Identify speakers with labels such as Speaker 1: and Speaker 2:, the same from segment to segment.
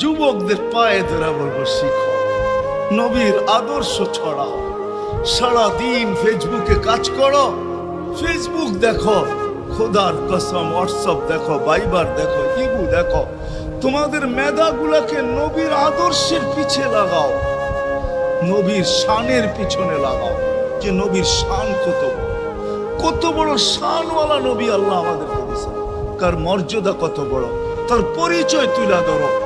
Speaker 1: যুবকদের পায়ে ধরা বলব শিখো। নবীর আদর্শ ছড়াও। সারা দিন ফেসবুকে কাজ করো। ফেসবুক দেখো, খোদার কসম, হোয়াটসঅ্যাপ দেখো বাইবার দেখো ইবু দেখো। তোমাদের মেধাগুলোকে নবীর আদর্শের পিছে লাগাও। নবীর শানের পিছনে লাগাও, যে নবীর শান কত। কত বড় শানওয়ালা নবী আল্লাহ আমাদের কার মর্যাদা কত বড়। তার পরিচয় তুলা ধরো।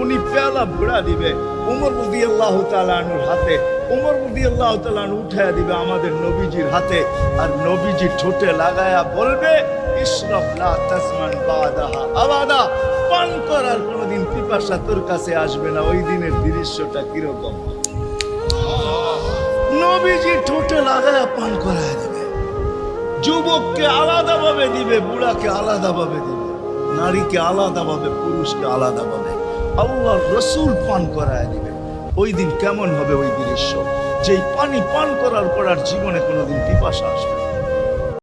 Speaker 1: উনি পেলা ভোড়া দিবে। উমর রদি আল্লাহ আনহুর হাতে। উমর রদি আল্লাহ তালান উঠায় দিবে আমাদের নবীজির হাতে। আর নবীজি ঠোঁটে লাগায়া বলবে ইশরাব লা তাসমান বাদাহা। আবাদা, পান করার কোনোদিন পিপাসা তোর কাছে আসবে না। ওই দিনের দৃশ্যটা কীরকম? নবীজি ঠোঁটে লাগায়া পান করায় দিবে। যুবককে আলাদাভাবে দিবে, বুড়াকে আলাদাভাবে দিবে। নারীকে আলাদাভাবে, পুরুষকে আলাদাভাবে। আল্লাহ রসুল পান করায় দিবে ওই দিন কেমন হবে ওই দৃশ্য যেই পানি পান করার পর আর জীবনে কোনোদিন পিপাসা আসবে।